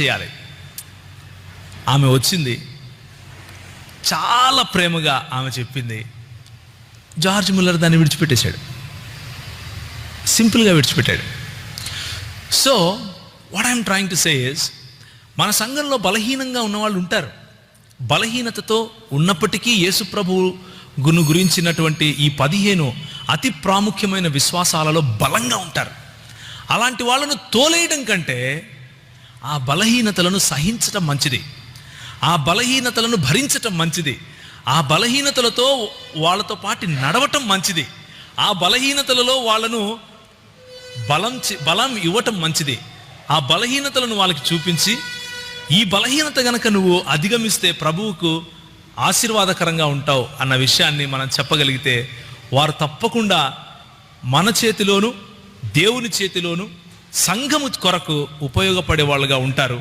చేయాలి. ఆమె వచ్చింది. చాలా ప్రేమగా ఆమె చెప్పింది. జార్జ్ ముల్లర్ దాన్ని విడిచిపెట్టేశాడు. సింపుల్గా విడిచిపెట్టాడు. So what I'm trying to say is మన సంఘంలో బలహీనంగా ఉన్నవాళ్ళు ఉంటారు. బలహీనతతో ఉన్నప్పటికీ యేసు ప్రభువు గురించినటువంటి ఈ పదిహేను అతి ప్రాముఖ్యమైన విశ్వాసాలలో బలంగా ఉంటారు. అలాంటి వాళ్ళను తోలేయడం కంటే ఆ బలహీనతలను సహించటం మంచిది. ఆ బలహీనతలను భరించటం మంచిది. ఆ బలహీనతలతో వాళ్ళతో పాటు నడవటం మంచిది. ఆ బలహీనతలలో వాళ్ళను బలం చే- బలం ఇవ్వటం మంచిది. ఆ బలహీనతలను వాళ్ళకి చూపించి ఈ బలహీనత గనక నువ్వు అధిగమిస్తే ప్రభువుకు ఆశీర్వాదకరంగా ఉంటావు అన్న విషయాన్ని మనం చెప్పగలిగితే వారు తప్పకుండా మన చేతిలోను దేవుని చేతిలోను సంఘము కొరకు ఉపయోగపడే వాళ్ళుగా ఉంటారు.